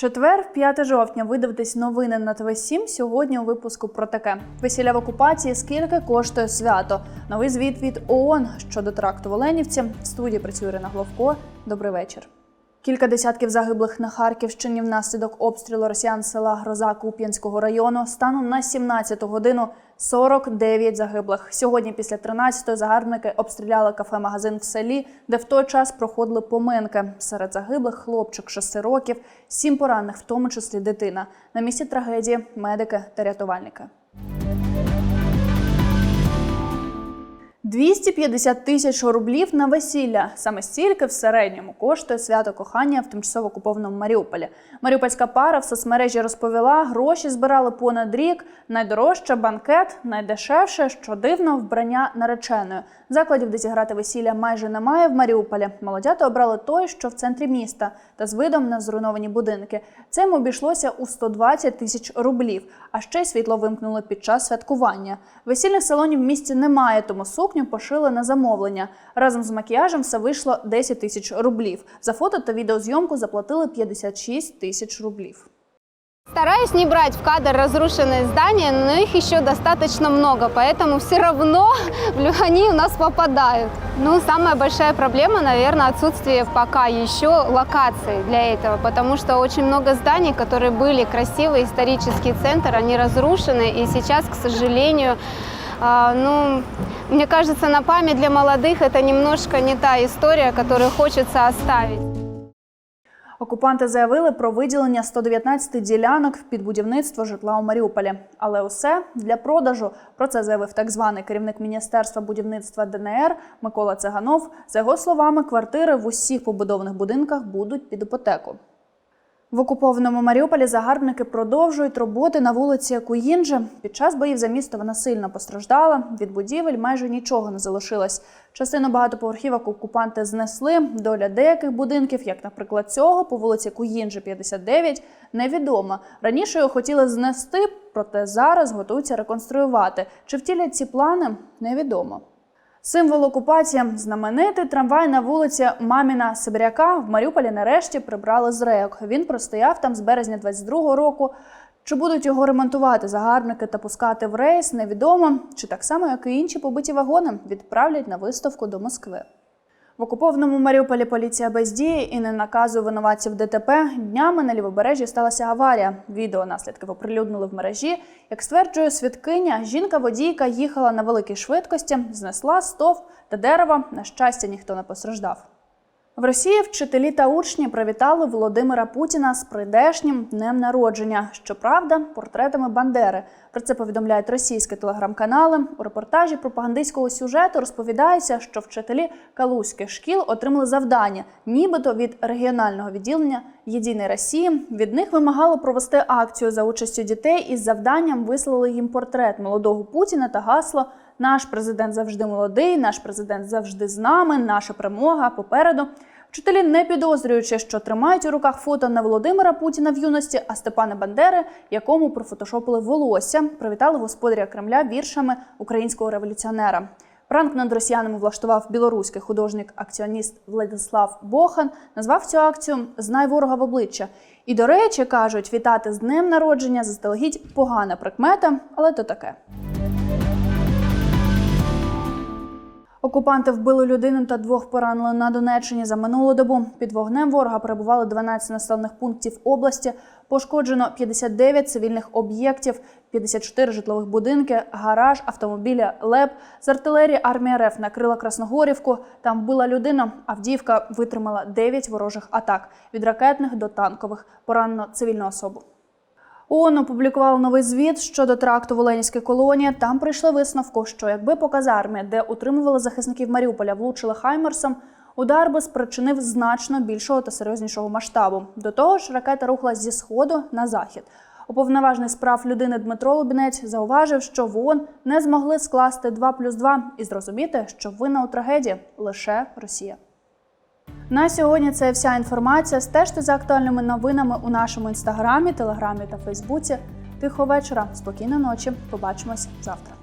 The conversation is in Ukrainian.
Четвер, 5 жовтня, видивитись новини на ТВ 7 Сьогодні у випуску про таке: весілля в окупації. Скільки коштує свято? Новий звіт від ООН щодо тракту в Оленівці. В студії працює Ірина Головко. Добрий вечір. Кілька десятків загиблих на Харківщині внаслідок обстрілу росіян села Гроза Куп'янського району. Станом на 17 годину 49 загиблих. Сьогодні після 13-ї загарбники обстріляли кафе-магазин в селі, де в той час проходили поминки. Серед загиблих хлопчик 6 років, сім поранених, в тому числі дитина. На місці трагедії медики та рятувальники. 250 тисяч рублів на весілля. Саме стільки в середньому коштує свято кохання в тимчасово окупованому Маріуполі. Маріупольська пара в соцмережі розповіла, гроші збирали понад рік. Найдорожче банкет, найдешевше, що дивно, вбрання нареченою. Закладів, де зіграти весілля, майже немає в Маріуполі. Молодята обрали той, що в центрі міста, та з видом на зруйновані будинки. Це їм обійшлося у 120 тисяч рублів. А ще й світло вимкнули під час святкування. Весільних салонів в місті немає, тому сукню пошили на замовлення. Разом з макіяжем все вийшло 10 тисяч рублів. За фото та відеозйомку заплатили 56 тисяч рублів. Стараюсь не брать в кадр разрушенные здания, но их еще достаточно много, поэтому все равно они у нас попадают. Ну, самая большая проблема, наверное, отсутствие пока еще локации для этого, потому что очень много зданий, которые были красивые, исторический центр, они разрушены, и сейчас, к сожалению, а, ну, мне кажется, на память для молодых это немножко не та история, которую хочется оставить. Окупанти заявили про виділення 119 ділянок під будівництво житла у Маріуполі. Але усе для продажу. Про це заявив так званий керівник міністерства будівництва ДНР Микола Циганов. За його словами, квартири в усіх побудованих будинках будуть під іпотеку. В окупованому Маріуполі загарбники продовжують роботи на вулиці Куїнджи. Під час боїв за місто вона сильно постраждала. Від будівель майже нічого не залишилось. Частину багатоповерхівок окупанти знесли. Доля деяких будинків, як, наприклад, цього по вулиці Куїнджи 59, невідома. Раніше його хотіли знести, проте зараз готуються реконструювати. Чи втілять ці плани, невідомо. Символ окупації знаменитий трамвай на вулиці Маміна Сибиряка в Маріуполі нарешті прибрали з рейок. Він простояв там з березня 22-го року. Чи будуть його ремонтувати загарбники та пускати в рейс, невідомо. Чи так само, як і інші побиті вагони, відправлять на виставку до Москви. В окупованому Маріуполі поліція бездіє і не наказує винуватців ДТП. Днями на лівобережжі сталася аварія. Відео наслідки оприлюднили в мережі. Як стверджує свідкиня, жінка-водійка їхала на великій швидкості, знесла стовп та дерева. На щастя, ніхто не постраждав. В Росії вчителі та учні привітали Володимира Путіна з прийдешнім днем народження. Щоправда, портретами Бандери. Про це повідомляють російські телеграм-канали. У репортажі пропагандистського сюжету розповідається, що вчителі калузьких шкіл отримали завдання, нібито від регіонального відділення Єдиної Росії. Від них вимагали провести акцію за участю дітей із завданням вислали їм портрет молодого Путіна та гасло. Наш президент завжди молодий, наш президент завжди з нами, наша перемога попереду. Вчителі, не підозрюючи, що тримають у руках фото не Володимира Путіна в юності, а Степана Бандери, якому профотошопили волосся, привітали господаря Кремля віршами українського революціонера. Пранк над росіянами влаштував білоруський художник-акціоніст Владислав Бохан. Назвав цю акцію Знай ворога в обличчя. І, до речі, кажуть, вітати з днем народження заздалегідь погана прикмета, але то таке. Окупанти вбили людину та двох поранили на Донеччині за минулу добу. Під вогнем ворога перебували 12 населених пунктів області. Пошкоджено 59 цивільних об'єктів, 54 житлових будинки, гараж, автомобіля, ЛЕП. З артилерії армія РФ накрила Красногорівку. Там вбила людина. Авдіївка витримала 9 ворожих атак від ракетних до танкових. Поранено цивільну особу. ООН опублікував новий звіт щодо тракту в Оленівській колонії. Там прийшли висновку, що якби по казармі, де утримували захисників Маріуполя, влучили Хаймерсом, удар би спричинив значно більшого та серйознішого масштабу. До того ж, ракета рухалась зі сходу на захід. Уповноважений з прав людини Дмитро Лубінець зауважив, що в ООН не змогли скласти 2 плюс 2 і зрозуміти, що винна у трагедії лише Росія. На сьогодні це вся інформація. Стежте за актуальними новинами у нашому інстаграмі, телеграмі та Фейсбуці. Тихо вечора, спокійної ночі. Побачимось завтра.